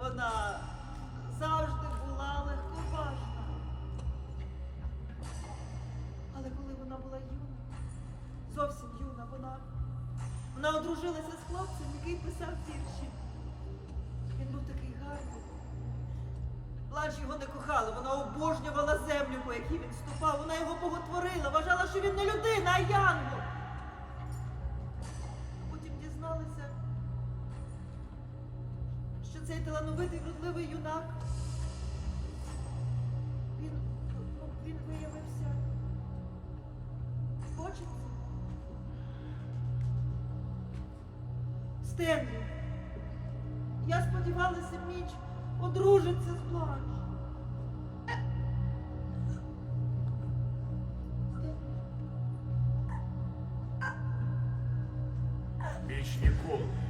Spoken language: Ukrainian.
Вона завжди була легковажна. Але коли вона була юна, зовсім юна, вона, вона одружилася з хлопцем, який писав вірші. Він був такий гарний. Бланш його не кохала, вона обожнювала землю, по якій він ступав. Вона його боготворила, вважала, що він не людина, а янгол. цей талановитий вродливий юнак. Він він виявився збоченцем. Стенлі, я сподівалася міч одружиться з Бланш. Вічні ніколи.